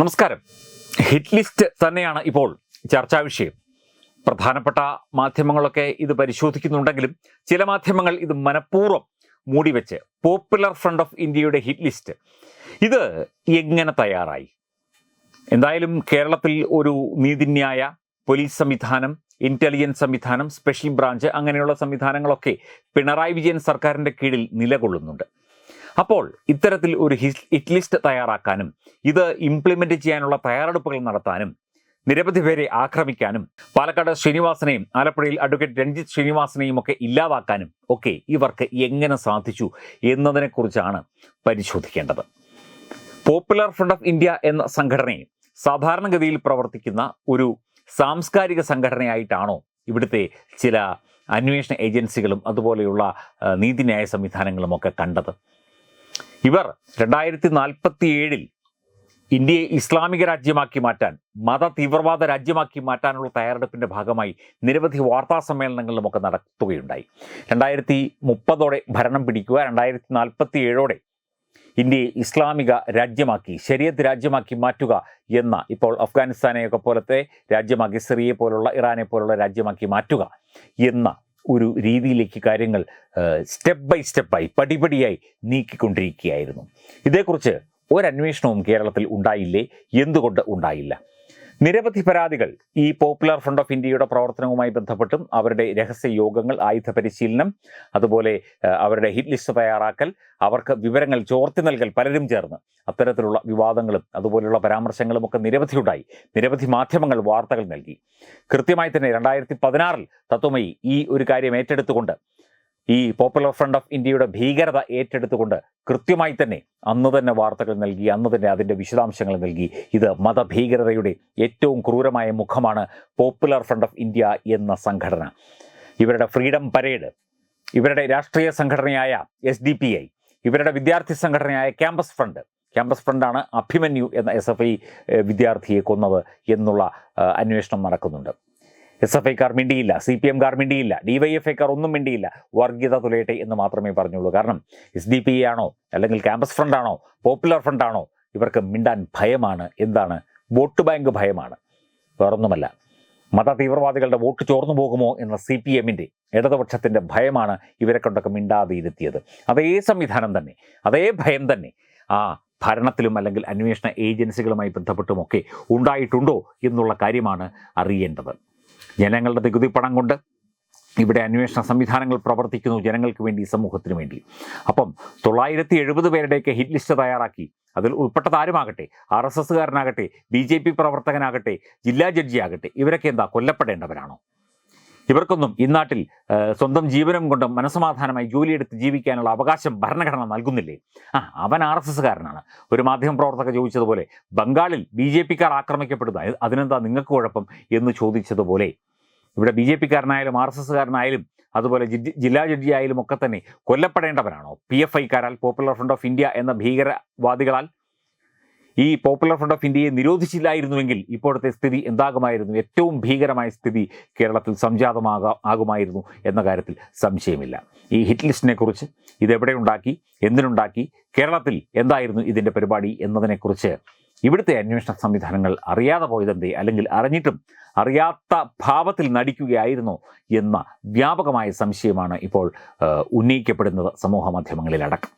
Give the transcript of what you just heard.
നമസ്കാരം. Hit list തന്നെയാണ് ഇപ്പോൾ ചർച്ചാ വിഷയം. പ്രധാനപ്പെട്ട മാധ്യമങ്ങളൊക്കെ ഇത് പരിശോധിക്കുന്നുണ്ടെങ്കിലും ചില മാധ്യമങ്ങൾ ഇത് മനഃപൂർവം മൂടിവെച്ച് പോപ്പുലർ ഫ്രണ്ട് ഓഫ് ഇന്ത്യയുടെ ഹിറ്റ് ലിസ്റ്റ്. ഇത് എങ്ങനെ തയ്യാറായി? എന്തായാലും കേരളത്തിൽ ഒരു നീതിന്യായ പോലീസ് സംവിധാനം ഇന്റലിജൻസ് സംവിധാനം സ്പെഷ്യൽ ബ്രാഞ്ച് അങ്ങനെയുള്ള സംവിധാനങ്ങളൊക്കെ പിണറായി വിജയൻ സർക്കാരിന്റെ കീഴിൽ നിലകൊള്ളുന്നുണ്ട്. അപ്പോൾ ഇത്തരത്തിൽ ഒരു ഹിറ്റ് ലിസ്റ്റ് തയ്യാറാക്കാനും ഇത് ഇംപ്ലിമെന്റ് ചെയ്യാനുള്ള തയ്യാറെടുപ്പുകൾ നടത്താനും നിരവധി പേരെ ആക്രമിക്കാനും പാലക്കാട് ശ്രീനിവാസനെയും ആലപ്പുഴയിൽ അഡ്വക്കേറ്റ് രഞ്ജിത്ത് ശ്രീനിവാസനെയും ഒക്കെ ഇല്ലാതാക്കാനും ഒക്കെ ഇവർക്ക് എങ്ങനെ സാധിച്ചു എന്നതിനെക്കുറിച്ചാണ് പരിശോധിക്കേണ്ടത്. പോപ്പുലർ ഫ്രണ്ട് ഓഫ് ഇന്ത്യ എന്ന സംഘടനയെ സാധാരണഗതിയിൽ പ്രവർത്തിക്കുന്ന ഒരു സാംസ്കാരിക സംഘടനയായിട്ടാണോ ഇവിടുത്തെ ചില അന്വേഷണ ഏജൻസികളും അതുപോലെയുള്ള നീതിന്യായ സംവിധാനങ്ങളും ഒക്കെ കണ്ടത്? ഇവർ രണ്ടായിരത്തി നാൽപ്പത്തി ഏഴിൽ ഇന്ത്യയെ ഇസ്ലാമിക രാജ്യമാക്കി മാറ്റാൻ മത തീവ്രവാദ രാജ്യമാക്കി മാറ്റാനുള്ള തയ്യാറെടുപ്പിന്റെ ഭാഗമായി നിരവധി വാർത്താ സമ്മേളനങ്ങളിലുമൊക്കെ നടത്തുകയുണ്ടായി. രണ്ടായിരത്തി മുപ്പതോടെ ഭരണം പിടിക്കുക രണ്ടായിരത്തി നാൽപ്പത്തി ഏഴോടെ ഇന്ത്യയെ ഇസ്ലാമിക രാജ്യമാക്കി ശരീരത്ത് രാജ്യമാക്കി മാറ്റുക എന്ന ഇപ്പോൾ അഫ്ഗാനിസ്ഥാനെയൊക്കെ പോലത്തെ രാജ്യമാക്കി സിറിയെ പോലുള്ള ഇറാനെ പോലുള്ള രാജ്യമാക്കി മാറ്റുക എന്ന ഒരു രീതിയിലേക്ക് കാര്യങ്ങൾ സ്റ്റെപ്പ് ബൈ സ്റ്റെപ്പായി പടിപടിയായി നീക്കിക്കൊണ്ടിരിക്കുകയായിരുന്നു. ഇതേക്കുറിച്ച് ഒരന്വേഷണവും കേരളത്തിൽ ഉണ്ടായില്ലേ? എന്തുകൊണ്ട് ഉണ്ടായില്ല? നിരവധി പരാതികൾ ഈ പോപ്പുലർ ഫ്രണ്ട് ഓഫ് ഇന്ത്യയുടെ പ്രവർത്തനവുമായി ബന്ധപ്പെട്ടും അവരുടെ രഹസ്യ യോഗങ്ങൾ ആയുധ പരിശീലനം അതുപോലെ അവരുടെ ഹിറ്റ് ലിസ്റ്റ് തയ്യാറാക്കൽ അവർക്ക് വിവരങ്ങൾ ചോർത്തി നൽകൽ പലരും ചേർന്ന് അത്തരത്തിലുള്ള വിവാദങ്ങളും അതുപോലെയുള്ള പരാമർശങ്ങളും ഒക്കെ നിരവധി ഉണ്ടായി നിരവധി മാധ്യമങ്ങൾ വാർത്തകൾ നൽകി. കൃത്യമായി തന്നെ രണ്ടായിരത്തി പതിനാറിൽ തത്വമയി ഈ ഒരു കാര്യം ഏറ്റെടുത്തുകൊണ്ട് ഈ പോപ്പുലർ ഫ്രണ്ട് ഓഫ് ഇന്ത്യയുടെ ഭീകരത ഏറ്റെടുത്തുകൊണ്ട് കൃത്യമായി തന്നെ അന്ന് തന്നെ വാർത്തകൾ നൽകി അന്ന് തന്നെ അതിന്റെ വിശദാംശങ്ങൾ നൽകി. ഇത് മതഭീകരതയുടെ ഏറ്റവും ക്രൂരമായ മുഖമാണ് പോപ്പുലർ ഫ്രണ്ട് ഓഫ് ഇന്ത്യ എന്ന സംഘടന. ഇവരുടെ ഫ്രീഡം പരേഡ് ഇവരുടെ രാഷ്ട്രീയ സംഘടനയായ എസ് ഡി പി ഐ ഇവരുടെ വിദ്യാർത്ഥി സംഘടനയായ ക്യാമ്പസ് ഫ്രണ്ട് ക്യാമ്പസ് ഫ്രണ്ടാണ് അഭിമന്യു എന്ന എസ് എഫ് ഐ വിദ്യാർത്ഥിയെ കൊന്നത് എന്നുള്ള അന്വേഷണം നടക്കുന്നുണ്ട്. എസ് എഫ് ഐക്കാർ മിണ്ടിയില്ല സി പി എംകാർ മിണ്ടിയില്ല ഡി വൈ എഫ് ഐക്കാർ ഒന്നും മിണ്ടിയില്ല വർഗീയത തുലയട്ടെ എന്ന് മാത്രമേ പറഞ്ഞുള്ളൂ. കാരണം എസ് ഡി പി ആണോ അല്ലെങ്കിൽ ക്യാമ്പസ് ഫ്രണ്ട് ആണോ പോപ്പുലർ ഫ്രണ്ട് ആണോ ഇവർക്ക് മിണ്ടാൻ ഭയമാണ്. എന്താണ്? വോട്ട് ബാങ്ക് ഭയമാണ്. വേറൊന്നുമല്ല. മത തീവ്രവാദികളുടെ വോട്ട് ചോർന്നു പോകുമോ എന്ന സി പി എമ്മിന്റെ ഇടതുപക്ഷത്തിന്റെ ഭയമാണ് ഇവരെ കൊണ്ടൊക്കെ മിണ്ടാതെ ഇരുത്തിയത് അതേ സംവിധാനം തന്നെ അതേ ഭയം തന്നെ ആ ഭരണത്തിലും അല്ലെങ്കിൽ അന്വേഷണ ഏജൻസികളുമായി ബന്ധപ്പെട്ടുമൊക്കെ ഉണ്ടായിട്ടുണ്ടോ എന്നുള്ള കാര്യമാണ് അറിയേണ്ടത്. ജനങ്ങളുടെ നികുതി പണം കൊണ്ട് ഇവിടെ അന്വേഷണ സംവിധാനങ്ങൾ പ്രവർത്തിക്കുന്നു ജനങ്ങൾക്ക് വേണ്ടി സമൂഹത്തിന് വേണ്ടി. അപ്പം തൊള്ളായിരത്തി എഴുപത് പേരുടെയൊക്കെ ഹിറ്റ് ലിസ്റ്റ് തയ്യാറാക്കി. അതിൽ ഉൾപ്പെട്ടത് ആരുമാകട്ടെ? ആർ എസ് എസ്സുകാരനാകട്ടെ ബി ജെ പി പ്രവർത്തകനാകട്ടെ ജില്ലാ ജഡ്ജിയാകട്ടെ. ഇവരൊക്കെ എന്താ കൊല്ലപ്പെടേണ്ടവരാണോ? ഇവർക്കൊന്നും ഇന്നാട്ടിൽ നാട്ടിൽ സ്വന്തം ജീവനം കൊണ്ട് മനസമാധാനമായി ജോലിയെടുത്ത് ജീവിക്കാനുള്ള അവകാശം ഭരണഘടന നൽകുന്നില്ലേ? ആ അവൻ ആർ എസ് എസ്സുകാരനാണ്. ഒരു മാധ്യമ പ്രവർത്തക ചോദിച്ചതുപോലെ ബംഗാളിൽ ബി ജെ പിക്കാർ ആക്രമിക്കപ്പെടുന്ന അതിനെന്താ നിങ്ങൾക്ക് കുഴപ്പം? എന്ന് ചോദിച്ചതുപോലെ ഇവിടെ ബി ജെ പിക്കാരനായാലും ആർ എസ് എസ്സുകാരനായാലും അതുപോലെ ജില്ലാ ജഡ്ജിയായാലും ഒക്കെ തന്നെ കൊല്ലപ്പെടേണ്ടവരാണോ? പി എഫ് ഐക്കാരാൽ പോപ്പുലർ ഫ്രണ്ട് ഓഫ് ഇന്ത്യ എന്ന ഭീകരവാദികളാൽ ഈ പോപ്പുലർ ഫ്രണ്ട് ഓഫ് ഇന്ത്യയെ നിരോധിച്ചില്ലായിരുന്നുവെങ്കിൽ ഇപ്പോഴത്തെ സ്ഥിതി എന്താകുമായിരുന്നു? ഏറ്റവും ഭീകരമായ സ്ഥിതി കേരളത്തിൽ സംജാതമാകാ ആകുമായിരുന്നു എന്ന കാര്യത്തിൽ സംശയമില്ല. ഈ ഹിറ്റ് ലിസ്റ്റിനെ കുറിച്ച് ഇതെവിടെ ഉണ്ടാക്കി? എന്തിനുണ്ടാക്കി? കേരളത്തിൽ എന്തായിരുന്നു ഇതിന്റെ പരിപാടി എന്നതിനെക്കുറിച്ച് ഇവിടുത്തെ അന്വേഷണ സംവിധാനങ്ങൾ അറിയാതെ പോയതെന്തേ? അല്ലെങ്കിൽ അറിഞ്ഞിട്ടും അറിയാത്ത ഭാവത്തിൽ നടിക്കുകയായിരുന്നു എന്ന വ്യാപകമായ സംശയമാണ് ഇപ്പോൾ ഉന്നയിക്കപ്പെടുന്നത് സമൂഹ മാധ്യമങ്ങളിലടക്കം.